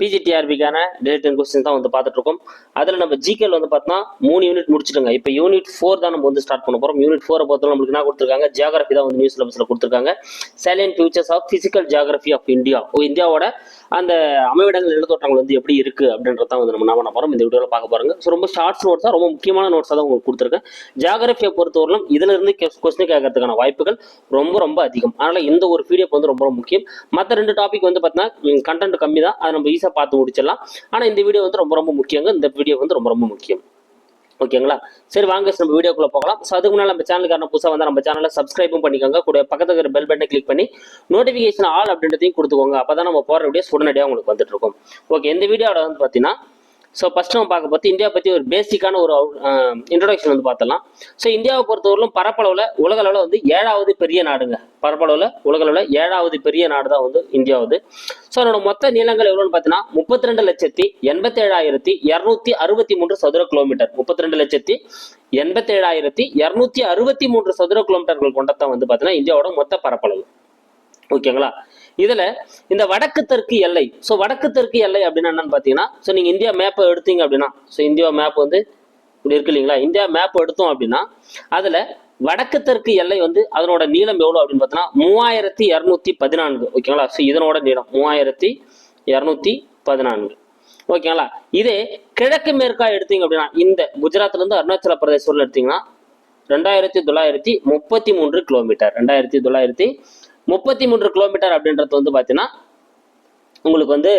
பிஜிடிஆர்பிக்கான related question தான் வந்து பார்த்துட்டு இருக்கோம் அதில் நம்ம ஜிகேல வந்து பார்த்தோம்னா மூணு யூனிட் முடிச்சிட்டோங்க. இப்போ யூனிட் ஃபோர் தான் நம்ம வந்து ஸ்டார்ட் பண்ண போகிறோம் யூனிட் ஃபோரை பொறுத்தவரை நம்மளுக்கு என்ன கொடுத்துருக்காங்க? ஜியாகிரபி தான் வந்து நியூஸ் சிலபஸில் கொடுத்துருக்காங்க. Salient features of physical geography of India இந்தியாவோட அந்த அமைவிடங்கள் நிலத்தோட்டங்கள் வந்து எப்படி இருக்குது அப்படின்றத வந்து நம்ம என்ன பண்ண போகிறோம் இந்த வீடியோவில் பார்க்க போகிறோங்க ஸோ ரொம்ப ஷார்ட்ஸ் நோட்ஸ் தான் ரொம்ப முக்கியமான நோட்ஸாக தான் உங்களுக்கு கொடுத்துருக்கேன். ஜியாகிரபியை பொறுத்தவரையிலும் இதிலிருந்து கொஸ்டின் கேட்கறதுக்கான வாய்ப்புகள் ரொம்ப ரொம்ப அதிகம். அதனால் இந்த ஒரு பிடிஎஃப் வந்து ரொம்ப ரொம்ப முக்கியம். மற்ற ரெண்டு டாபிக் வந்து பார்த்தீங்கன்னா கண்டென்ட் கம்மி தான் அதை நம்ம ஈஸியாக பார்த்து முடிச்சிடலாம். ஆனால் இந்த வீடியோ வந்து ரொம்ப ரொம்ப முக்கியங்க. இந்த வீடியோ வந்து ரொம்ப ரொம்ப முக்கியம். ஓகேங்களா? சரி வாங்க நம்ம வீடியோக்குள்ள போகலாம். ஸோ அதுக்கு முன்னாடி நம்ம சேனலுக்கான புதுசாக வந்து நம்ம சேனலை சப்ஸ்கிரைபும் பண்ணிக்கோங்க. கூட பக்கத்துல இருக்கிற பெல் பட்டனை கிளிக் பண்ணி நோட்டிஃபிகேஷன் ஆல் அப்படின்றதையும் கொடுத்துக்கோங்க. அப்போ தான் நம்ம போகிற வீடியோஸ் உடனடியாக உங்களுக்கு வந்துட்டு இருக்கும். ஓகே இந்த வீடியோவில் வந்து பார்த்தீங்கன்னா ஸோ ஃபஸ்ட் நம்ம பார்க்க பார்த்து இந்தியா பற்றி ஒரு பேசிக்கான ஒரு இன்ட்ரொடக்ஷன் வந்து பார்த்தலாம் ஸோ இந்தியாவை பொறுத்தவரையிலும் பரப்பளவில் உலகளவில் வந்து ஏழாவது பெரிய நாடுங்க. பரப்பளவில் உலகளவில் ஏழாவது பெரிய நாடு தான் வந்து இந்தியாவது ஸோ அதனோட மொத்த நீளங்கள் எவ்வளோன்னு பார்த்தீங்கன்னா முப்பத்தி ரெண்டு லட்சத்தி எண்பத்தேழாயிரத்தி இரநூத்தி அறுபத்தி மூன்று சதுர கிலோமீட்டர். முப்பத்தி ரெண்டு லட்சத்தி எண்பத்தேழாயிரத்தி இரநூத்தி அறுபத்தி மூன்று சதுர கிலோமீட்டர்கள் கொண்டதான் வந்து பார்த்தீங்கன்னா இந்தியாவோட மொத்த பரப்பளவு. ஓகேங்களா? இதுல இந்த வடக்கு தெற்கு எல்லை. ஸோ வடக்கு தெற்கு எல்லை அப்படின்னா என்னன்னு பார்த்தீங்கன்னா ஸோ நீங்க இந்தியா மேப்பை எடுத்தீங்க அப்படின்னா ஸோ இந்தியா மேப் வந்து இப்படி இருக்கு இல்லைங்களா? இந்தியா மேப் எடுத்தோம் அப்படின்னா அதுல வடக்கு தெற்கு எல்லை வந்து அதனோட நீளம் எவ்வளோ அப்படின்னு பார்த்தோன்னா மூவாயிரத்தி இரநூத்தி பதினான்கு. ஓகேங்களா ஸோ இதனோட நீளம் மூவாயிரத்தி இரநூத்தி பதினான்கு. ஓகேங்களா இதே கிழக்கு மேற்கா எடுத்தீங்க அப்படின்னா இந்த குஜராத்ல இருந்து அருணாச்சல பிரதேசம் எடுத்தீங்கன்னா ரெண்டாயிரத்தி தொள்ளாயிரத்தி முப்பத்தி மூன்று கிலோமீட்டர் ரெண்டாயிரத்தி தொள்ளாயிரத்தி முப்பத்தி மூன்று கிலோமீட்டர் அப்படின்றது வந்து பார்த்தீங்கன்னா உங்களுக்கு வந்து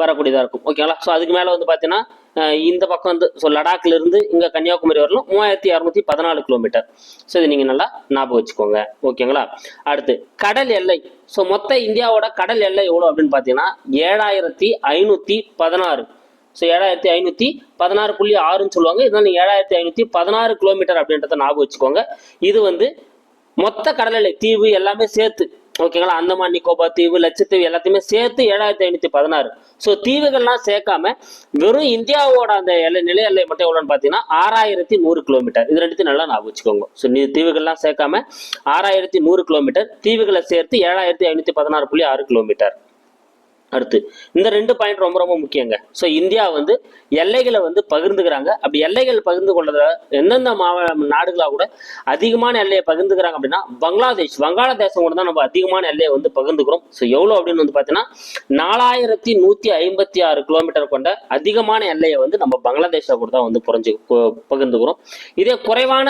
வரக்கூடியதாக இருக்கும். ஓகேங்களா ஸோ அதுக்கு மேலே வந்து பார்த்தீங்கன்னா இந்த பக்கம் வந்து ஸோ லடாக்லேருந்து இங்கே கன்னியாகுமரி வரலும் மூவாயிரத்தி இரநூத்தி பதினாலு கிலோமீட்டர் ஸோ இது நீங்கள் நல்லா ஞாபகம் வச்சுக்கோங்க. ஓகேங்களா அடுத்து கடல் எல்லை. ஸோ மொத்த இந்தியாவோட கடல் எல்லை எவ்வளோ அப்படின்னு பார்த்தீங்கன்னா ஏழாயிரத்தி ஐநூற்றி பதினாறு. ஸோ ஏழாயிரத்தி ஐநூற்றி பதினாறு புள்ளி ஆறுன்னு சொல்லுவாங்க. இதனால் ஏழாயிரத்தி ஐநூற்றி பதினாறு கிலோமீட்டர் அப்படின்றத ஞாபகம் வச்சுக்கோங்க. இது வந்து மொத்த கடலை தீவு எல்லாமே சேர்த்து ஓகேங்களா? அந்தமான் நிக்கோபா தீவு லட்சத்தீவு எல்லாத்தையுமே சேர்த்து ஏழாயிரத்தி ஐநூத்தி பதினாறு. ஸோ தீவுகள்லாம் சேர்க்காம வெறும் இந்தியாவோட அந்த எல்லை நிலை எல்லை மட்டும் எவ்வளோன்னு பார்த்தீங்கன்னா ஆறாயிரத்தி நூறு கிலோமீட்டர். இது ரெண்டுத்தையும் நல்லா ஞாபகம் வச்சுக்கோங்க. ஸோ நீ தீவுகள்லாம் சேர்க்காம ஆறாயிரத்தி நூறு கிலோமீட்டர் தீவுகளை சேர்த்து ஏழாயிரத்தி ஐநூத்தி பதினாறு புள்ளி ஆறு கிலோமீட்டர். அடுத்து. இந்த ரெண்டு பாயிண்ட் ரொம்ப ரொம்ப முக்கியங்க. ஸோ இந்தியா வந்து எல்லைகளை வந்து பகிர்ந்துக்கிறாங்க. அப்படி எல்லைகள் பகிர்ந்து கொள்றத எந்தெந்த மாவ நாடுகளாக கூட அதிகமான எல்லையை பகிர்ந்துக்கிறாங்க அப்படின்னா பங்களாதேஷ். வங்காளதேசம் கூட தான் நம்ம அதிகமான எல்லையை வந்து பகிர்ந்துக்கிறோம். ஸோ எவ்வளோ அப்படின்னு வந்து பார்த்தீங்கன்னா நாலாயிரத்தி நூற்றி ஐம்பத்தி ஆறு கிலோமீட்டர் கொண்ட அதிகமான எல்லையை வந்து நம்ம பங்களாதேஷை கூட தான் வந்து புரிஞ்சு ப- பகிர்ந்துக்கிறோம். இதே குறைவான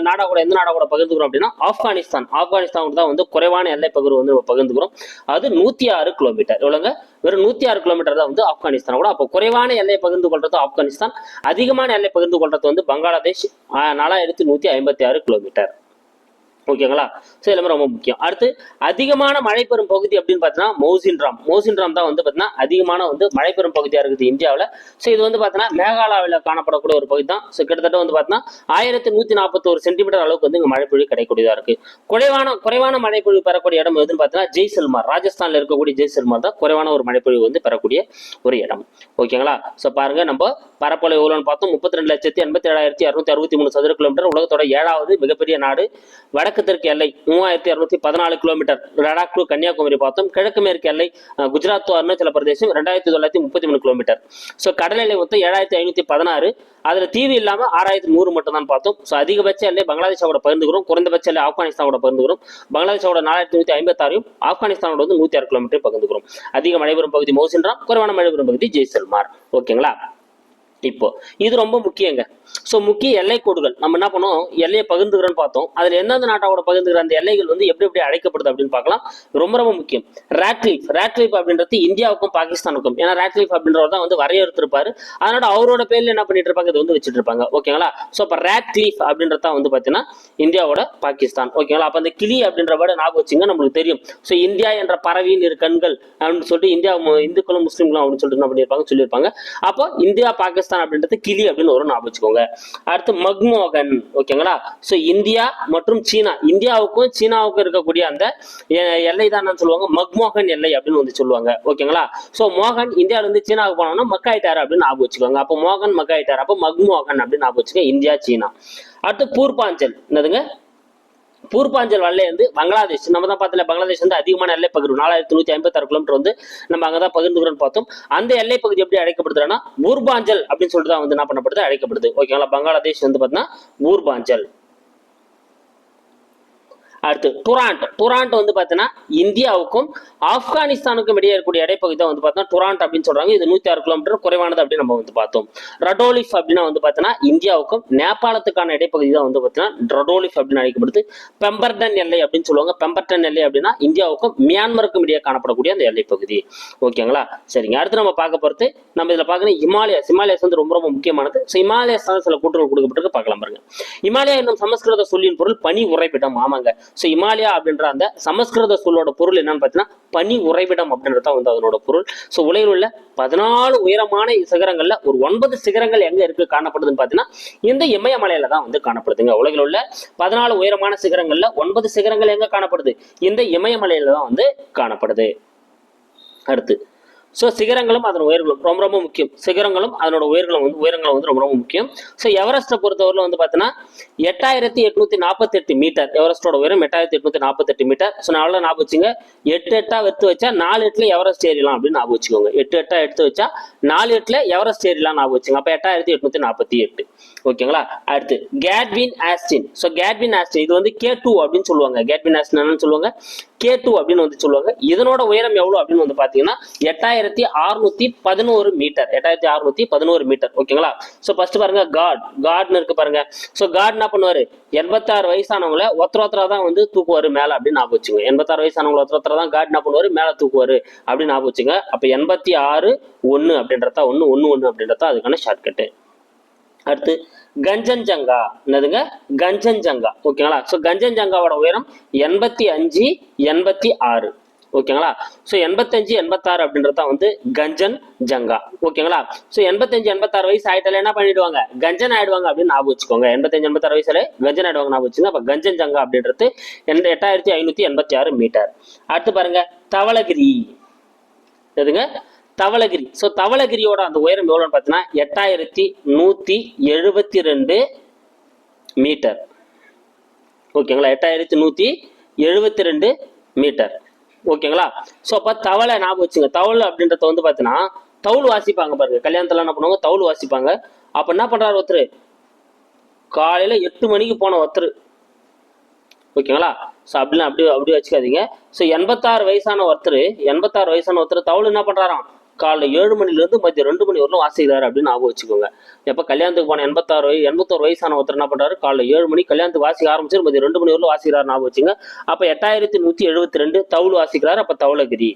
நாடாக கூட எந்த நாடாக கூட பகிர்ந்துக்கிறோம் அப்படின்னா ஆப்கானிஸ்தான். ஆப்கானிஸ்தான் கூட தான் வந்து குறைவான எல்லை பகிர்வு வந்து நம்ம பகிர்ந்துக்கிறோம். அது நூற்றி ஆறு கிலோமீட்டர் எவ்வளோங்க வெறும் நூத்தி ஆறு கிலோமீட்டர் தான் வந்து ஆப்கானிஸ்தான். கூட அப்போ குறைவான எல்லையை பகிர்ந்து கொள்றது ஆப்கானிஸ்தான். அதிகமான எல்லை பகிர்ந்து கொள்றது வந்து பங்களாதேஷ். நாலாயிரத்தி நூத்தி ஐம்பத்தி ஆறு கிலோமீட்டர் ஓகேங்களா ஸோ எல்லாமே ரொம்ப முக்கியம். அடுத்து அதிகமான மழை பெறும் பகுதி அப்படின்னு பார்த்தீங்கன்னா மௌசின்ராம். மௌசின்ராம் தான் வந்து பார்த்தீங்கன்னா அதிகமான வந்து மழை பெறும் பகுதியாக இருக்குது இந்தியாவில். ஸோ இது வந்து பார்த்தீங்கன்னா மேகாலயாவில் காணப்படக்கூடிய ஒரு பகுதி தான். ஸோ கிட்டத்தட்ட வந்து பார்த்தீங்கன்னா ஆயிரத்தி நூற்றி நாற்பத்தோரு சென்டிமீட்டர் அளவுக்கு வந்து இங்கே மழைப்பொழிவு கிடைக்கூடியதாக இருக்குது குறைவான குறைவான மழைப்பொழிவு பெறக்கூடிய இடம் எதுன்னு பார்த்தீங்கன்னா ஜெய்சல்மார். ராஜஸ்தானில் இருக்கக்கூடிய ஜெய்சல்மார் தான் குறைவான ஒரு மழைப்பொழிவு வந்து பெறக்கூடிய ஒரு இடம். ஓகேங்களா ஸோ பாருங்க நம்ம பரப்பளவு எவ்வளோன்னு பார்த்தோம். முப்பத்தி ரெண்டு லட்சத்தி எண்பத்தி ஏழாயிரத்தி அறுநூத்தி அறுபத்தி மூணு சதுர கிலோமீட்டர் உலகத்தோட ஏழாவது மிகப்பெரிய நாடு வடக்கு தெற்கு எல்லை மூவாயிரத்தி இரநூத்தி பதினாலு கிலோமீட்டர் லடாக் டு கன்னியாகுமரி பார்த்தோம் கிழக்கு மேற்கு எல்லை குஜராத் டு அருணாச்சல பிரதேசம் ரெண்டாயிரத்தி தொள்ளாயிரத்தி முப்பத்தி மூணு கிலோமீட்டர். ஸோ கடல் எல்லை மொத்தம் ஏழாயிரத்தி ஐநூத்தி பதினாறு. அதுல தீவு இல்லாம ஆறாயிரத்தி நூறு மட்டும் தான் பார்த்தோம் ஸோ அதிகபட்ச எல்லை பங்களாதேஷோட பகிர்ந்துக்கிறோம். குறைந்தபட்ச எல்லை ஆப்கானிஸ்தானோட பகிர்ந்துக்கிறோம். பங்களாதேஷோட நாலாயிரத்தி நூத்தி ஐம்பத்தாறையும் ஆப்கானிஸ்தானோட வந்து நூத்தி ஆறு கிலோமீட்டர் பகிர்ந்துக்கிறோம். அதிக மழை பெறும் பகுதி மௌசின்ராம் குறைவான மழை பெறும் பகுதி ஜெய்சல்மார். ஓகேங்களா? இப்போ இது ரொம்ப முக்கியங்க. ஸோ முக்கிய எல்லை கோடுகள். நம்ம என்ன பண்ணோம்? எல்லையை பகிர்ந்துக்கிறோன்னு பார்த்தோம். அதில் எந்தெந்த நாட்டோட பகிர்ந்துக்கிற அந்த எல்லைகள் வந்து எப்படி எப்படி அழைக்கப்படுது அப்படின்னு பார்க்கலாம். ரொம்ப ரொம்ப முக்கியம். ரேட்லீஃப் ரேட்லீஃப் அப்படின்றது இந்தியாவுக்கும் பாகிஸ்தானுக்கும். ஏன்னா ரேட்லீஃப் அப்படின்றவர் தான் வந்து வரையறுத்திருப்பாரு. அதனால அவரோட பேர்ல என்ன பண்ணிட்டு இருப்பாங்க? இது வந்து வச்சுட்டு இருப்பாங்க ஓகேங்களா ஸோ இப்போ ரேட்லீஃப் அப்படின்றது தான் வந்து பார்த்தீங்கன்னா இந்தியாவோட பாகிஸ்தான். ஓகேங்களா அப்போ அந்த கிளி அப்படின்ற வேர்டு ஞாபகம் வச்சுங்க நம்மளுக்கு தெரியும். ஸோ இந்தியா என்ற பறவையின் இரு கண்கள் அப்படின்னு சொல்லிட்டு இந்தியா இந்துக்களும் முஸ்லீம்களும் அப்படின்னு சொல்லிட்டு என்ன பண்ணியிருப்பாங்க? சொல்லியிருப்பாங்க. அப்போ இந்தியா பாகிஸ்தான் அப்படின்றது கிளி அப்படின்னு ஒரு ஞாபகம் வச்சுக்கோங்க. அடுத்து மக்மோகன் ஓகேங்களா? ஸோ இந்தியா மற்றும் சீனா. இந்தியாவுக்கும் சீனாவுக்கும் இருக்கக்கூடிய அந்த எல்லை தான் சொல்லுவாங்க. மக்மோகன் எல்லை அப்படின்னு வந்து சொல்லுவாங்க. ஓகேங்களா? ஸோ மோகன் இந்தியாவில இருந்து சீனாவுக்கு போனோம்னா மக்காயிட்டார் அப்படின்னு ஞாபகம் வச்சுக்கோங்க. அப்போ மோகன் மக்காயிட்டார். அப்போ மக்மோகன் அப்படின்னு ஞாபகம் வச்சுக்கோங்க. இந்தியா சீனா. அடுத்து பூர்பாஞ்சல் என்னதுங்க? பூர்பாஞ்சல் வல்லை வந்து பங்களாதேஷ் நம்ம தான் பார்த்தல பங்களாதேஷ் வந்து அதிகமான எல்லை பகிர்வு நாலாயிரத்தி நூற்றி ஐம்பத்தாறு கிலோமீட்டர் வந்து நம்ம அங்கே தான் பகிர்ந்துக்கிறோம்னு பார்த்தோம். அந்த எல்லை பகுதி எப்படி அழைக்கப்படுதுன்னா பூர்பாஞ்சல் அப்படின்னு சொல்லிட்டு தான் வந்து என்ன பண்ணப்படுது அழைக்கப்படுது. ஓகேங்களா? பங்களாதேஷ் வந்து பார்த்தீங்கன்னா பூர்பாஞ்சல் அடுத்து டுராண்ட் டுராண்ட் வந்து பார்த்தீங்கன்னா இந்தியாவுக்கும் ஆப்கானிஸ்தானுக்கும் இடையே இருக்கக்கூடிய இடைப்பகுதி தான் வந்து பார்த்தோம்னா டுராண்ட் அப்படின்னு சொல்றாங்க. இது நூத்தி ஆறு கிலோமீட்டர் குறைவானது அப்படின்னு நம்ம வந்து பார்த்தோம். ரடோலிஃப் அப்படின்னா வந்து பார்த்தீங்கன்னா இந்தியாவுக்கும் நேபாளத்துக்கான இடைப்பகுதி தான் வந்து பார்த்தீங்கன்னா ரடோலிஃப் அப்படின்னு அழைக்கப்படுது. பெம்பர்டன் எல்லை அப்படின்னு சொல்லுவாங்க. பெம்பர்டன் எல்லை அப்படின்னா இந்தியாவுக்கும் மியான்மருக்கும் இடையே காணப்படக்கூடிய அந்த எல்லைப்பகுதி. ஓகேங்களா? சரிங்க. அடுத்து நம்ம பார்க்க போகிறது நம்ம இதில் பார்க்கணும் இமாலயாஸ் இமாலயாஸ் வந்து ரொம்ப ரொம்ப முக்கியமானது. ஸோ இமாலயாஸ் தான் சில கூட்டுகள் கொடுக்கப்பட்டிருக்கு. பார்க்கலாம் பாருங்க. இமாலயா என்னும் சமஸ்கிருத சொல்லின் பொருள் பனி உரைப்பிடம் ஆமாங்க. ஸோ இமாலயா அப்படின்ற அந்த சமஸ்கிருத சொல்லோட பொருள் என்னன்னு பார்த்தீங்கன்னா பனி உறைவிடம் அப்படின்றது தான் வந்து அதனோட பொருள். ஸோ உலகில் உள்ள பதினாலு உயரமான சிகரங்களில் ஒரு ஒன்பது சிகரங்கள் எங்கே இருக்கு காணப்படுதுன்னு பார்த்தீங்கன்னா இந்த இமயமலையில தான் வந்து காணப்படுதுங்க. உலகில் உள்ள பதினாலு உயரமான சிகரங்களில் ஒன்பது சிகரங்கள் எங்கே காணப்படுது? இந்த இமயமலையில தான் வந்து காணப்படுது. அடுத்து ஸோ சிகரங்களும் அதன் உயர்களும் ரொம்ப ரொம்ப முக்கியம். சிகரங்களும் அதனோட உயர்களும் வந்து உயரங்களும் வந்து ரொம்ப ரொம்ப முக்கியம். ஸோ எவரெஸ்ட்டை பொறுத்தவரையில் வந்து பார்த்தீங்கன்னா எட்டாயிரத்தி எட்நூத்தி நாற்பத்தெட்டு மீட்டர். எவரெஸ்டோட உயரம் எட்டாயிரத்தி எட்நூத்தி நாற்பத்தெட்டு மீட்டர். ஸோ நல்லா ஞாபகம் வச்சுங்க. எட்டு எட்டா எடுத்து வச்சா நாலு எட்டுல எவரெஸ்ட் ஏறிலாம் அப்படின்னு ஞாபகம் வச்சுக்கோங்க. எட்டு எட்டா எடுத்து வச்சா நாலு எட்டுல எவரெஸ்ட் ஏறிலாம் ஞாபகம் வச்சுங்க. அப்போ எட்டாயிரத்தி எட்நூத்தி நாற்பத்தி எட்டு. ஓகேங்களா? அடுத்து Godwin Austen so Godwin Austen இது வந்து கே டூ அப்படின்னு சொல்லுவாங்க. கேட்வின் ஆஸ்டின் என்னன்னு சொல்லுவாங்க? கே டூ அப்படின்னு வந்து சொல்லுவாங்க. இதனோட உயரம் எவ்வளோ அப்படின்னு வந்து பார்த்தீங்கன்னா எட்டாயிரத்தி அறுநூத்தி பதினோரு மீட்டர். எட்டாயிரத்தி அறுநூத்தி பதினோரு மீட்டர். ஓகேங்களா? ஸோ ஃபர்ஸ்ட் பாருங்க காட் காட்னு இருக்கு பாருங்க. ஸோ காட் என்ன பண்ணுவார்? எண்பத்தாறு வயசானவங்கள ஒருத்தர் ஒருத்தரா தான் வந்து தூக்குவார் மேலே அப்படின்னு ஞாபகம் வச்சுங்க. எண்பத்தாறு வயசானவங்கள ஒருத்தர் ஒருத்தரா தான் காட் என்ன பண்ணுவார்? மேலே தூக்குவாரு அப்படின்னு ஞாபகம் வச்சுங்க. அப்போ எண்பத்தி ஆறு ஒன்று அப்படின்றதா ஒன்று ஒன்று ஒன்று அப்படின்றதா அதுக்கான ஷார்ட்கட்டு அடுத்து கஞ்சன்ஜங்கா. என்னதுங்க? கஞ்சன்ஜங்கா. ஓகேங்களா? ஸோ கஞ்சன்ஜங்காவோட உயரம் எண்பத்தி அஞ்சு எண்பத்தி ஆறு. ஓகேங்களா? ஸோ எண்பத்தஞ்சு எண்பத்தாறு அப்படின்றது தான் வந்து கஞ்சன் ஜங்கா ஓகேங்களா ஸோ எண்பத்தஞ்சு எண்பத்தாறு வயசு ஆயிட்டால என்ன பண்ணிடுவாங்க? கஞ்சன் ஆயிடுவாங்க அப்படின்னு ஞாபகம் வச்சுக்கோங்க. எண்பத்தஞ்சு எண்பத்தாறு வயசுல கஞ்சன் ஆயிடுவாங்க ஞாபகம் வச்சுங்க அப்போ கஞ்சன் ஜங்கா அப்படின்றது எட்டாயிரத்தி ஐநூத்தி எண்பத்தி ஆறு மீட்டர். அடுத்து பாருங்க தவளகிரி. எதுங்க தவளகிரி. ஸோ தவளகிரியோட அந்த உயரம் எவ்வளோன்னு பார்த்தீங்கன்னா எட்டாயிரத்தி நூற்றி எழுபத்தி ரெண்டு மீட்டர் ஓகேங்களா எட்டாயிரத்தி நூற்றி எழுபத்தி ரெண்டு மீட்டர் ஓகேங்களா ஸோ அப்போ தவளை ஞாபகம் வச்சுங்க. தவளை அப்படின்றத வந்து பார்த்தீங்கன்னா தவுள் வாசிப்பாங்க பாருங்க. கல்யாணத்தில் என்ன பண்ணுவாங்க? தவுள் வாசிப்பாங்க. அப்போ என்ன பண்ணுறாரு ஒருத்தர்? காலையில் எட்டு மணிக்கு போன ஒருத்தர். ஓகேங்களா ஸோ அப்படிலாம் அப்படி அப்படி வச்சுக்காதீங்க. ஸோ எண்பத்தாறு வயசான ஒருத்தர் எண்பத்தாறு வயசான ஒருத்தர் தவுள் என்ன பண்ணுறாராம் காலைல ஏழு மணிலேருந்து மதியம் ரெண்டு மணி வரலும் வாசிக்கிறாரு அப்படின்னு ஞாபகம் வச்சுக்கோங்க. எப்போ கல்யாணத்துக்கு போன எண்பத்தாறு வயசு எண்பத்தோரு வயசான ஒருத்தர் என்ன பண்ணுறாரு காலைல ஏழு மணி கல்யாணத்துக்கு வாசிக்க ஆரம்பிச்சு மதியம் ரெண்டு மணி வரலும் வாசிக்கிறாரு ஞாபகம் வச்சுங்க. அப்போ எட்டாயிரத்தி நூற்றி எழுபத்தி ரெண்டு தவுள் வாசிக்கிறார் அப்போ தவளகிரி.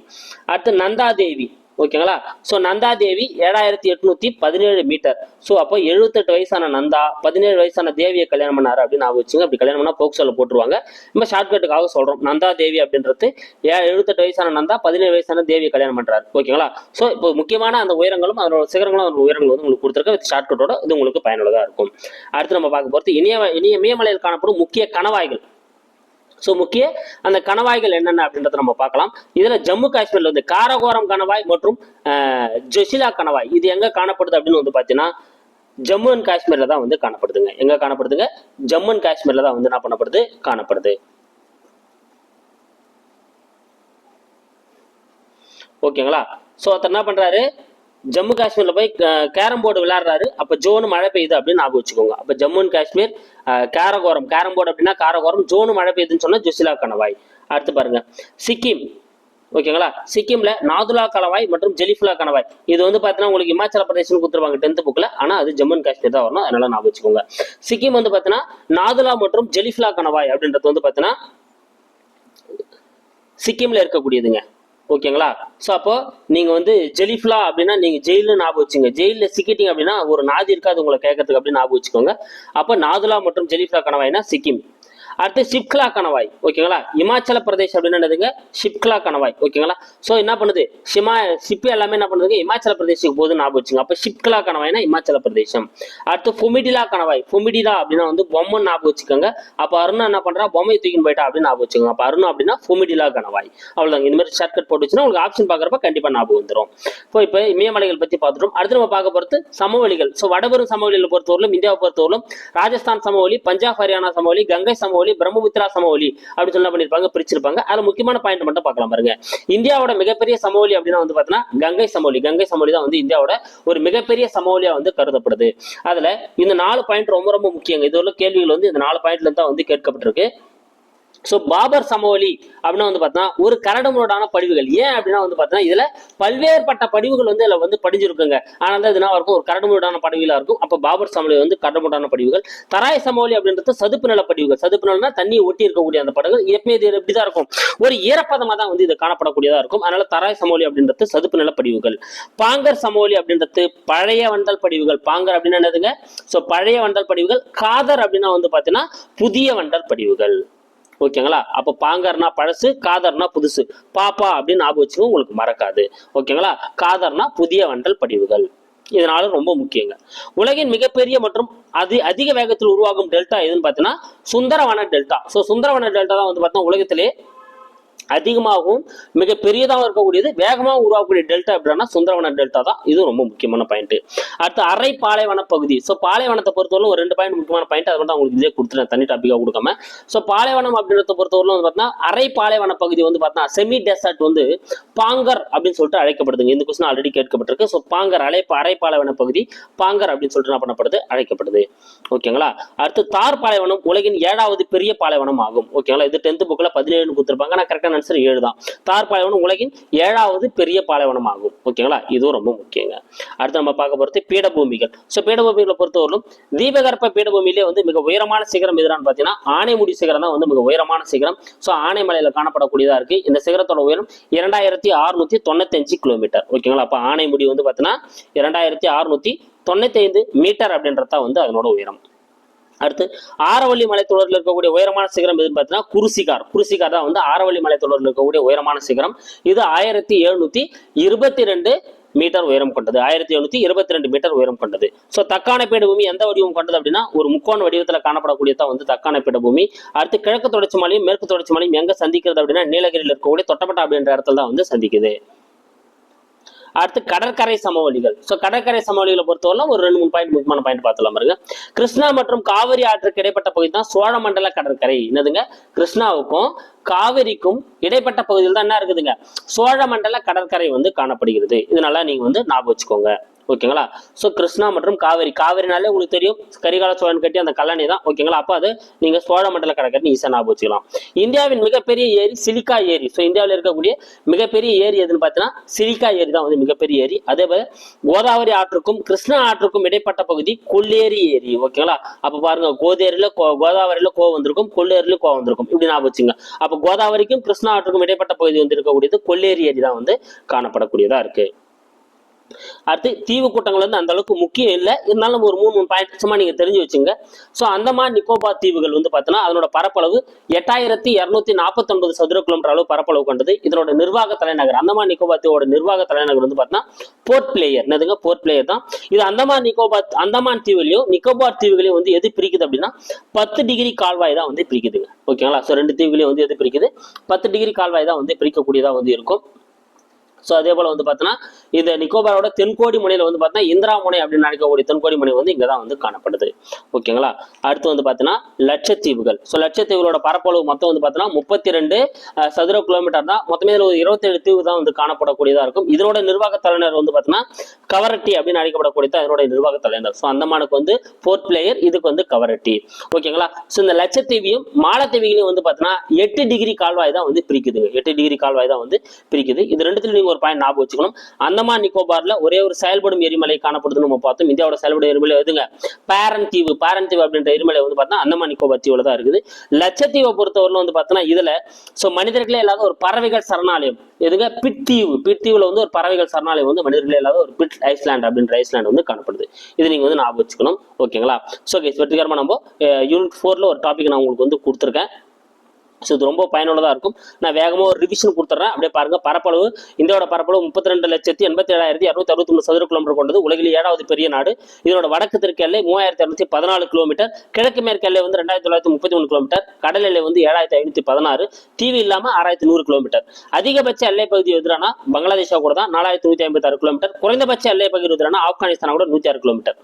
அடுத்து நந்தாதேவி. ஓகேங்களா ஸோ நந்தா தேவி ஏழாயிரத்தி எட்நூத்தி பதினேழு மீட்டர் ஸோ அப்போ எழுபத்தெட்டு வயசான நந்தா பதினேழு வயசான தேவியை கல்யாணம் பண்ணாரு அப்படின்னு நான் வச்சுங்க அப்படி கல்யாணம் பண்ணா போக்சோல போட்டுருவாங்க. நம்ம ஷார்ட்கட்டுக்காக சொல்றோம். நந்தா தேவி அப்படின்றது ஏ எழுபத்தெட்டு வயசான நந்தா பதினேழு வயசான தேவியை கல்யாணம் பண்றாரு. ஓகேங்களா ஸோ இப்போ முக்கியமான அந்த உயரங்களும் அதோட சிகரங்களும் அதோட உயரங்களும் வந்து உங்களுக்கு கொடுத்துருக்க வித் ஷார்ட்கட்டோட இது உங்களுக்கு பயனுள்ளதாக இருக்கும். அடுத்து நம்ம பார்க்க போகிறது இனிய இனிய இமயமலையில் காணப்படும் முக்கிய கணவாய்கள். ஸோ முக்கிய அந்த கணவாய்கள் என்னென்ன அப்படின்றத நம்ம பார்க்கலாம். இதில் ஜம்மு காஷ்மீர்ல வந்து காரகோரம் கணவாய் மற்றும் ஜெஷிலா ஜொசிலா கணவாய் இது எங்க காணப்படுது அப்படின்னு வந்து பார்த்தீங்கன்னா ஜம்மு அண்ட் காஷ்மீர்ல தான் வந்து காணப்படுதுங்க. எங்க காணப்படுதுங்க? ஜம்மு அண்ட் காஷ்மீர்ல தான் வந்து என்ன பண்ணப்படுது? காணப்படுது. ஓகேங்களா? ஸோ ஒருத்தர் என்ன பண்றாரு? ஜம்மு காஷ்மீர்ல போய் கேரம் போர்டு விளையாடுறாரு. அப்ப ஜோனு மழை பெய்யுது அப்படின்னு ஞாபகம் வச்சுக்கோங்க. அப்ப Jammu and Kashmir Karakoram carrom board அப்படின்னா காரகோரம் ஜோனு மழை பெய்யுதுன்னு சொன்னா ஜுசிலா கணவாய். அடுத்து பாருங்க. சிக்கிம். ஓகேங்களா? சிக்கிம்ல நாதுலா கணவாய் மற்றும் ஜெலிஃபுலா கணவாய். இது வந்து பார்த்தீங்கன்னா உங்களுக்கு இமாச்சல பிரதேசம் கொடுத்துருவாங்க டென்த் புக்ல ஆனா அது ஜம்மு அண்ட் காஷ்மீர் தான் வரணும். அதனால ஞாபகம் வச்சுக்கோங்க. சிக்கிம் வந்து பார்த்தீங்கன்னா நாதுலா மற்றும் ஜெலிஃபுலா கணவாய் அப்படின்றது வந்து பார்த்தீங்கன்னா சிக்கிம்ல இருக்கக்கூடியதுங்க. ஓகேங்களா? ஸோ அப்போ நீங்க வந்து ஜெலிஃப்லா அப்படின்னா நீங்க ஜெயிலில் ஞாபகம் வச்சுங்க. ஜெயிலில் சிக்கிட்டீங்க அப்படின்னா ஒரு நாதி இருக்காது உங்களை கேட்கறதுக்கு அப்படின்னு ஞாபகம் வச்சுக்கோங்க. அப்போ நாதுலா மற்றும் ஜெலிஃப்லா கணவாய்னா சிக்கிம். அடுத்து ஷிப்கலா கணவாய் ஓகேங்களா? இமாச்சல பிரதேஷ் அப்படின்னு என்னதுங்க? ஷிப்கலா கணவாய் ஓகேங்களா? ஸோ என்ன பண்ணுது? ஷிமா ஷிப் எல்லாமே என்ன பண்ணுதுங்க? இமாச்சல பிரதேசத்துக்கு போது ஞாபகம் வச்சுங்க. அப்போ ஷிப்கலா கணவாய்னா இமாச்சல பிரதேசம். அடுத்து ஃபுமிடிலா கணவாய் ஃபுமிடிலா அப்படின்னா வந்து பொம்மை ஞாபகம் வச்சுக்கோங்க. அப்போ அருணா என்ன பண்ணுறா பொம்மை தூக்கின்னு போயிட்டா அப்படின்னு ஞாபகம் வச்சுக்கோங்க. அப்போ அருணா அப்படின்னா ஃபுமிடிலா கணவாய். அவ்வளோதாங்க இந்த மாதிரி ஷார்ட்கட் போட்டு வச்சுன்னா உங்களுக்கு ஆப்ஷன் பார்க்குறப்ப கண்டிப்பாக ஞாபகம் வந்துடும் ஸோ இப்போ இமயமலைகள் பற்றி பார்த்துட்டோம். அடுத்து நம்ம பார்க்க போகிறது சமவெளிகள். ஸோ வடபெரும் சமவெளியில் பொறுத்தவரையிலும் இந்தியாவை பொறுத்தவரையிலும் ராஜஸ்தான் சமவெளி பஞ்சாப் ஹரியானா சமவெளி கங்கை சமவெளி சமவெளி பிரம்மபுத்திரா சமவெளி அப்படின்னு சொல்லி பண்ணிருப்பாங்க? பிரிச்சிருப்பாங்க. அதுல முக்கியமான பாயிண்ட் மட்டும் பார்க்கலாம் பாருங்க. இந்தியாவோட மிகப்பெரிய சமவெளி அப்படின்னா வந்து பாத்தீங்கன்னா கங்கை சமவெளி கங்கை சமவெளி தான் வந்து இந்தியாவோட ஒரு மிகப்பெரிய சமவெளியா வந்து கருதப்படுது. அதுல இந்த நாலு பாயிண்ட் ரொம்ப ரொம்ப முக்கியங்க. இது உள்ள கேள்விகள் வந்து இந்த நாலு பாயிண்ட்ல தான் வந்து கேட்கப்பட்டிருக்கு. ஸோ பாபர் சமவெளி அப்படின்னா வந்து பார்த்தீங்கன்னா ஒரு கரடுமுரடான படிவுகள். ஏன் அப்படின்னா வந்து பார்த்தீங்கன்னா இதில் பல்வேறுபட்ட படிவுகள் வந்து இதில் வந்து படிஞ்சிருக்குங்க. ஆனால் தான் இதுனா இருக்கும் ஒரு கரடுமுரடான படிவுகளாக இருக்கும். அப்போ பாபர் சமவெளி வந்து கரடுமுரடான படிவுகள். தராய் சமவெளி அப்படின்றது சதுப்பு நில படிவுகள். சதுப்பு நிலம்னா தண்ணியை ஒட்டி இருக்கக்கூடிய அந்த படங்கள் எப்பவுமே இது இப்படிதான் இருக்கும். ஒரு ஈரப்பதமாக தான் வந்து இது காணப்படக்கூடியதாக இருக்கும். அதனால தராய் சமவெளி அப்படின்றது சதுப்பு நில படிவுகள். பாங்கர் சமவெளி அப்படின்றது பழைய வண்டல் படிவுகள். பாங்கர் அப்படின்னா என்னதுங்க? ஸோ பழைய வண்டல் படிவுகள். காதர் அப்படின்னா வந்து பார்த்தீங்கன்னா புதிய வண்டல் படிவுகள். ஓகேங்களா? அப்போ பாங்கர்னா பழசு காதர்னா புதுசு. பாப்பா அப்படின்னு ஞாபகம் வச்சுக்கோ உங்களுக்கு மறக்காது. ஓகேங்களா? காதர்னா புதிய வண்டல் படிவுகள். இதனால ரொம்ப முக்கியங்க. உலகின் மிகப்பெரிய மற்றும் அதி அதிக வேகத்தில் உருவாகும் டெல்டா எதுன்னு பார்த்தீங்கன்னா Sundarvana delta. So Sundarvana delta தான் வந்து பார்த்தா உலகத்திலே அதிகமாகவும் மிக பெரியதாகவும் இருக்கக்கூடியது வேகமாக உருவாக்கக்கூடிய டெல்டா எப்படின்னா சுந்தரவன டெல்டா தான். இது ரொம்ப முக்கியமான பாயிண்ட் அடுத்து அரை பாலைவன பகுதி. ஸோ பாலைவனத்தை பொறுத்தவரை ஒரு ரெண்டு பாயிண்ட் முக்கியமான பாயிண்ட் அதை மட்டும் உங்களுக்கு இதே கொடுத்துருக்கேன் தனி டாப்பிக்காக கொடுக்காம. ஸோ பாலைவனம் அப்படின்றத பொறுத்தவரை வந்து பார்த்தீங்கன்னா அரை பாலைவன பகுதி வந்து பார்த்தீங்கன்னா செமி டெசர்ட் வந்து பாங்கர் அப்படின்னு சொல்லிட்டு அழைக்கப்படுதுங்க. இந்த கொஸ்டின் ஆல்ரெடி கேட்கப்பட்டிருக்கு. ஸோ பாங்கர் அலை அரை பாலைவன பகுதி பாங்கர் அப்படின்னு சொல்லிட்டு என்ன பண்ணப்படுது? அழைக்கப்படுது. ஓகேங்களா? அடுத்து தார் பாலைவனம் உலகின் ஏழாவது பெரிய பாலைவனம் ஆகும். ஓகேங்களா? இது டென்த் புக்கில் பதினேழு கொடுத்துருப்பாங்க. நான் கரெக்டான ஆன்சர் ஏழு தான். தார் பாலைவனம் உலகின் ஏழாவது பெரிய பாலைவனம் ஆகும் ஓகேங்களா? இதுவும் ரொம்ப முக்கியங்க. அடுத்து நம்ம பார்க்க போகிறது பீடபூமிகள். ஸோ பீடபூமிகளை பொறுத்தவரையிலும் தீபகற்ப பீடபூமியிலே வந்து மிக உயரமான சிகரம் எதுனான்னு பார்த்தீங்கன்னா ஆனைமுடி சிகரம் தான் வந்து மிக உயரமான சிகரம். ஸோ ஆனைமலையில் காணப்படக்கூடியதா இருக்கு. இந்த சிகரத்தோட உயரம் இரண்டாயிரத்தி அறுநூத்தி தொண்ணூத்தஞ்சு கிலோமீட்டர். ஓகேங்களா? அப்போ ஆனைமுடி வந்து பார்த்தீங்கன்னா இரண்டாயிரத்தி அறுநூத்தி தொண்ணூத்தைந்து மீட்டர் அப்படின்றது தான் வந்து அதனோட உயரம். அடுத்து ஆரவள்ளி மலைத்தொடரில் இருக்கக்கூடிய உயரமான சிகரம் எதுன்னு பார்த்தீங்கன்னா குருசிகார். குருசிகார் தான் வந்து ஆரவள்ளி மலைத்தொடரில் இருக்கக்கூடிய உயரமான சிகரம். இது ஆயிரத்தி எழுநூத்தி இருபத்தி ரெண்டு மீட்டர் உயரம் கொண்டது. ஆயிரத்தி எழுநூத்தி இருபத்தி ரெண்டு மீட்டர் உயரம் கொண்டது. ஸோ தக்கான பூமி எந்த வடிவம் கொண்டது அப்படின்னா ஒரு முக்கோண வடிவத்தில் காணப்படக்கூடியதான் வந்து தக்கான பூமி. அடுத்து கிழக்கு தொடர்ச்சி மலையும் மேற்கு தொடர்ச்சி மலையும் எங்க சந்திக்கிறது அப்படின்னா நீலகிரியில் இருக்கக்கூடிய தொட்டப்பட்டா அப்படின்ற இடத்துல தான் வந்து சந்திக்குது. அடுத்து கடற்கரை சமவெளிகள். ஸோ கடற்கரை சமவெளிகளை பொறுத்தவரை ஒரு ரெண்டு மூணு பாயிண்ட் முக்கியமான பாயிண்ட் பார்த்துலாம் பாருங்க. கிருஷ்ணா மற்றும் காவிரி ஆற்றுக்கு இடைப்பட்ட பகுதி தான் சோழமண்டல கடற்கரை. என்னதுங்க? கிருஷ்ணாவுக்கும் காவிரிக்கும் இடைப்பட்ட பகுதியில் தான் என்ன இருக்குதுங்க? சோழமண்டல கடற்கரை வந்து காணப்படுகிறது. இதனால நீங்க வந்து ஞாபகம் வச்சுக்கோங்க. ஓகேங்களா? ஸோ கிருஷ்ணா மற்றும் காவிரி. காவேரினாலே உங்களுக்கு தெரியும் கரிகால சோழன் கட்டி அந்த கல்லணை தான். ஓகேங்களா? அப்போ அது சோழ சோழமண்டல கடற்கரை ஈஸியாக ஞாபகம் வச்சுக்கலாம். இந்தியாவின் மிகப்பெரிய ஏரி சிலிக்கா ஏரி. ஸோ இந்தியாவில் இருக்கக்கூடிய மிகப்பெரிய ஏரி எதுன்னு பார்த்தீங்கன்னா சிலிக்கா ஏரி தான் வந்து மிகப்பெரிய ஏரி. அதே போல கோதாவரி ஆற்றுக்கும் கிருஷ்ணா ஆற்றுக்கும் இடைப்பட்ட பகுதி கொல்லேரி ஏரி. ஓகேங்களா? அப்போ பாருங்க கோதேரியில் கோ கோதாவரியில கோ வந்திருக்கும் கொல்லேரியில் கோ வந்திருக்கும். இப்படி ஞாபகம் வச்சுங்க. அப்போ கோதாவரிக்கும் கிருஷ்ணா ஆற்றுக்கும் இடைப்பட்ட பகுதி வந்து இருக்கக்கூடியது கொல்லேரி ஏரி தான் வந்து காணப்படக்கூடியதாக இருக்கு. அடுத்து தீவு கூட்டங்கள் வந்து அந்த அளவுக்கு முக்கியம் இல்லை. இருந்தாலும் ஒரு மூணு மூணு பாயிண்ட் சும்மா நீங்க தெரிஞ்சு வச்சுங்க. ஸோ அந்தமான் நிக்கோபார் தீவுகள் வந்து பார்த்தீங்கன்னா அதனோட பரப்பளவு எட்டாயிரத்தி இரநூத்தி நாற்பத்தொன்பது சதுர கிலோமீட்டர் அளவு பரப்பளவு கொண்டது. இதனோட நிர்வாக தலைநகர் அந்தமான் நிக்கோபார் தீவோட நிர்வாக தலைநகர் வந்து பார்த்தீங்கன்னா போர்ட் பிளேயர் என்னதுங்க? போர்ட் பிளேயர் தான். இது அந்தமான் நிக்கோபார் அந்தமான் தீவுகளையும் நிக்கோபார் தீவுகளையும் வந்து எது பிரிக்குது அப்படின்னா பத்து டிகிரி கால்வாய் தான் வந்து பிரிக்குதுங்க. ஓகேங்களா ஸோ ரெண்டு தீவுகளையும் வந்து எது பிரிக்குது? பத்து டிகிரி கால்வாய் தான் வந்து பிரிக்கக்கூடியதாக வந்து இருக்கும். ஸோ அதே போல வந்து பார்த்தீங்கன்னா இந்த நிக்கோபாரோட தென்கோடி முனையில வந்து பார்த்தீங்கன்னா இந்திரா முனை அப்படின்னு நினைக்கக்கூடிய தென்கோடி முனை வந்து இங்கே தான் வந்து காணப்படுது. ஓகேங்களா? அடுத்து வந்து பார்த்தீங்கன்னா லட்சத்தீவுகள். ஸோ லட்சத்தீவுகளோட பரப்பளவு மொத்தம் வந்து பார்த்தீங்கன்னா முப்பத்தி ரெண்டு சதுர கிலோமீட்டர் தான். மொத்தமே இதில் ஒரு இருபத்தேழு தீவு தான் வந்து காணப்படக்கூடியதா இருக்கும். இதனோட நிர்வாக தலைநர் வந்து பார்த்தீங்கன்னா கவரட்டி அப்படின்னு அழைக்கப்படக்கூடியது அதனோட நிர்வாக தலைநர் ஸோ அந்தமானுக்கு வந்து போர்ட் பிளேயர் இதுக்கு வந்து கவரட்டி. ஓகேங்களா? ஸோ இந்த லட்சத்தீவியும் மாலத்தீவிகளையும் வந்து பார்த்தீங்கன்னா எட்டு டிகிரி கால்வாய் தான் வந்து பிரிக்குதுங்க. எட்டு டிகிரி கால்வாய் தான் வந்து பிரிக்குது. இது ரெண்டுத்துல நீங்க ஒரு பாயிண்ட் ஞாபகம் வச்சுக்கணும். அந்தமான் நிக்கோபார்ல ஒரே ஒரு செயல்படும் எரிமலை காணப்படுதுன்னு நம்ம பார்த்தோம். இந்தியாவோட செயல்படும் எரிமலை எதுங்க? பேரன் தீவு பேரன் தீவு அப்படின்ற எரிமலை வந்து பார்த்தா அந்தமான் நிக்கோபார் தீவுல தான் இருக்குது. லட்சத்தீவை பொறுத்தவரையிலும் வந்து பார்த்தோன்னா இதுல ஸோ மனிதர்களே இல்லாத ஒரு பறவைகள் சரணாலயம். எதுங்க? பிட் தீவு. வந்து ஒரு பறவைகள் சரணாலயம் வந்து மனிதர்களே இல்லாத ஒரு பிட் ஐஸ்லாண்ட் அப்படின்ற ஐஸ்லாண்ட் வந்து காணப்படுது. இது நீங்க வந்து ஞாபகம் வச்சுக்கணும். ஓகேங்களா? ஸோ வெற்றிகரமா நம்ம யூனிட் ஃபோர்ல ஒரு டாபிக் நான் உங்களுக்கு வந்து கொடுத்துருக்கேன். ஸோ இது ரொம்ப பயனுள்ளதாக இருக்கும். நான் வேகமாக ஒரு ரிவிஷன் கொடுத்துட்றேன் அப்படியே பாருங்க பரப்பளவு. இந்தியாவோட பரப்பளவு முப்பத்தி ரெண்டு லட்சத்தி எண்பத்தி ஏழாயிரத்தி இரநூத்தி அறுபத்தி மூணு சதுர கிலோமீட்டர் கொண்டது. உலகில் ஏழாவது பெரிய நாடு. இதனோட வடக்கு தெற்கு எல்லை மூவாயிரத்தி இரநூத்தி பதினாலு கிலோமீட்டர். கிழக்கு மேற்கு எல்லை வந்து ரெண்டாயிரத்தி தொள்ளாயிரத்தி முப்பத்தி மூணு கிலோமீட்டர். கடல் எல்லை வந்து ஏழாயிரத்தி ஐநூற்றி பதினாறு. டிவி இல்லாமல் ஆறாயிரத்தி நூறு கிலோமீட்டர். அதிகபட்ச எல்லை பகுதி எதிரானா பங்களாதேஷாக கூட தான் நாலாயிரத்தி நூற்றி ஐம்பத்தி ஆறு கிலோமீட்டர். குறைந்தபட்ச எல்லை பகுதி எதிரானா ஆப்கானிஸ்தானா கூட நூற்றி ஆறு கிலோமீட்டர்.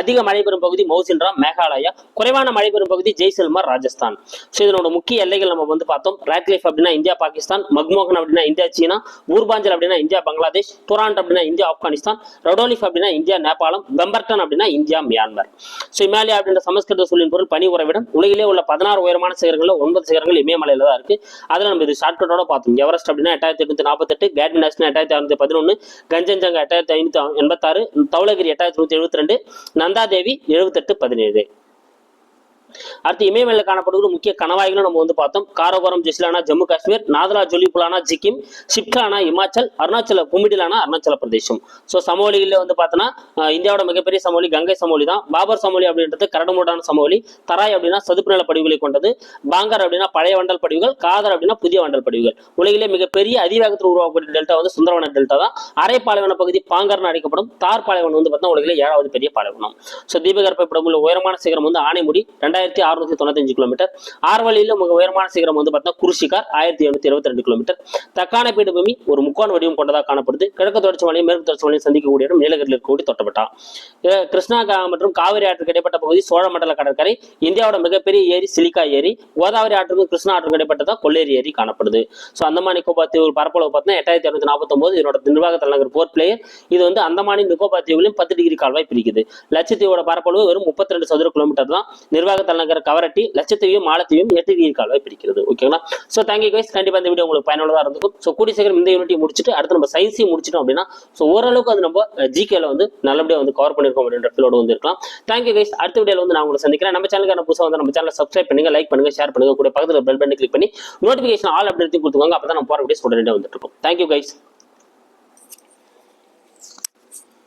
அதிக மழை பெறும் பகுதி மௌசின்ராம் மேகாலயா. குறைவான மழை பெறும் பகுதி ஜெய்சல்மர் ராஜஸ்தான். ஸோ இதனோட முக்கிய எல்லைகள் நம்ம வந்து பார்த்தோம். ராக்லிஃப் அப்படின்னா இந்தியா பாகிஸ்தான் மக்மோகன் அப்படின்னா இந்தியா சீனா ஊர்பாஞ்சல் அப்படின்னா இந்தியா பங்களாதேஷ் துராண்ட் அப்படின்னா இந்தியா ஆப்கானிஸ்தான் ரொடோலிஃப் அப்படின்னா இந்தியா நேபாளம் பெம்பர்டன் அப்படின்னா இந்தியா மியான்மர். ஸோ இமாலயா அப்படின்ற சமஸ்கிருத சொல்லின் பொருள் பனி உறவிடம். உலகிலே உள்ள பதினாறு உயரமான சிகரங்களில் ஒன்பது சிகரங்கள் இமயமலையில் தான் இருக்கு. அதில் நம்ம இது ஷார்ட்கட்டோட பார்த்தோம். எவரெஸ்ட் அப்படின்னா எட்டாயிரத்தி எட்நூத்தி நாற்பத்தெட்டு கேட்வி நேஷனல் எட்டாயிரத்தி அறுநூத்தி பதினொன்று கஞ்சன்ஜங்கா எட்டாயிரத்தி ஐநூத்தி எண்பத்தாறு தௌலகிரி எட்டாயிரத்தி நூத்தி எழுபத்தி ரெண்டு நந்தாதேவி எழுபத்தெட்டு பதினேழு. அடுத்து இமயமலையில் காணப்படுகிற முக்கிய கணவாய்களும் நம்ம வந்து பார்த்தோம். காரகோரம் ஜெஸ்லானா ஜம்மு காஷ்மீர் நாதலா ஜொலிபுலானா சிக்கிம் சிப்கானா இமாச்சல் அருணாச்சல குமிடிலானா அருணாச்சல பிரதேசம். ஸோ சமவெளிகளில் வந்து பார்த்தோன்னா இந்தியாவோட மிகப்பெரிய சமவெளி கங்கை சமவெளி தான். பாபர் சமவெளி அப்படின்றது கரடுமுரடான சமவெளி. தராய் அப்படின்னா சதுப்பு நில படிவுகளை கொண்டது. பாங்கர் அப்படின்னா பழைய வண்டல் படிவுகள். காதர் அப்படின்னா புதிய வண்டல் படிவுகள். உலகிலே மிகப்பெரிய அதிவேகத்தில் உருவாக்கக்கூடிய டெல்டா வந்து சுந்தரவன டெல்டா தான். அரை பாலைவன பகுதி பாங்கர்னு அழைக்கப்படும். தார் பாலைவனம் வந்து பார்த்தீங்கன்னா உலகிலே ஏழாவது பெரிய பாலைவனம். ஸோ தீபகற்ப படமுள்ள உயரமான சிகரம் வந்து ஆனைமுடி. ரெண்டாயிரத்தி அறுநூத்தி தொண்ணூத்தஞ்சு கிலோமீட்டர் ஆர்வலியில் மிக உயரமான சிகரம் வந்து பார்த்தீங்கன்னா குருஷிகார் ஆயிரத்தி எழுநூத்தி இருபத்தி ரெண்டு கிலோமீட்டர் தக்கான பீடபூமி ஒரு முக்கோண வடிவம் கொண்டதாக காணப்படுது. கிழக்கு தொடர்ச்சி மலையும் மேற்கு தொடர்ச்சி மலையும் சந்திக்கக்கூடிய இடம் நீலகிரியில் இருக்கக்கூடிய தொட்டப்பட்டா கிருஷ்ணா மற்றும் காவிரி ஆற்றுக்கு இடைப்பட்ட பகுதி சோழ மண்டல கடற்கரை இந்தியாவோட மிகப்பெரிய ஏரி சிலிக்கா ஏரி கோதாவரி ஆற்றுக்கும் கிருஷ்ணா ஆற்றுக்கும் இடைப்பட்டதா கொள்ளேரி ஏரி காணப்படுது. ஸோ அந்தமான் நிக்கோபார் தீவு பரப்பளவு பார்த்தீங்கன்னா எட்டாயிரத்தி இரநூத்தி நாற்பத்தொம்போது இதனோட நிர்வாக தலைநகர் போர்ட் பிளேயர் இது வந்து அந்தமானின் நிக்கோபார் தீவுகளையும் பத்து டிகிரி கால்வாய் பிரிக்குது. லட்சத்தீவோட பரப்பளவு வெறும் முப்பத்தி ரெண்டு சதுர கிலோமீட்டர் தான். நிர்வாக தலைநகர் கவரட்டி லட்சத்தீவையும் மாலத்தீவையும் எட்டு கால்வாய் பிடிக்கிறது. ஓகேங்களா ஸோ தேங்க்யூ கைஸ் கண்டிப்பாக இந்த வீடியோ உங்களுக்கு பயனுள்ளதாக இருந்திருக்கும். ஸோ கூடிய சீக்கிரம் இந்த யூனிட்டி முடிச்சுட்டு அடுத்து நம்ம சயின்ஸையும் முடிச்சிட்டோம் அப்படின்னா ஸோ ஓரளவுக்கு அது நம்ம ஜிகேல வந்து நல்லபடியாக வந்து கவர் பண்ணியிருக்கோம் அப்படின்ற ஃபீலோட வந்து இருக்கலாம் தேங்க்யூ கைஸ் அடுத்த வீடியோவில் வந்து நான் உங்களை சந்திக்கிறேன். நம்ம சேனலுக்கான புதுசாக வந்து நம்ம சேனலை சப்ஸ்கிரைப் பண்ணுங்க லைக் பண்ணுங்க ஷேர் பண்ணுங்க. கூட பக்கத்தில் பெல் பண்ணி கிளிக் பண்ணி நோட்டிஃபிகேஷன் ஆல் அப்படி கொடுத்துக்கோங்க. அப்போ தான் நம்ம போகிற வீடியோஸ் உடனே வந்துட்டு இருக்கும். Thank you guys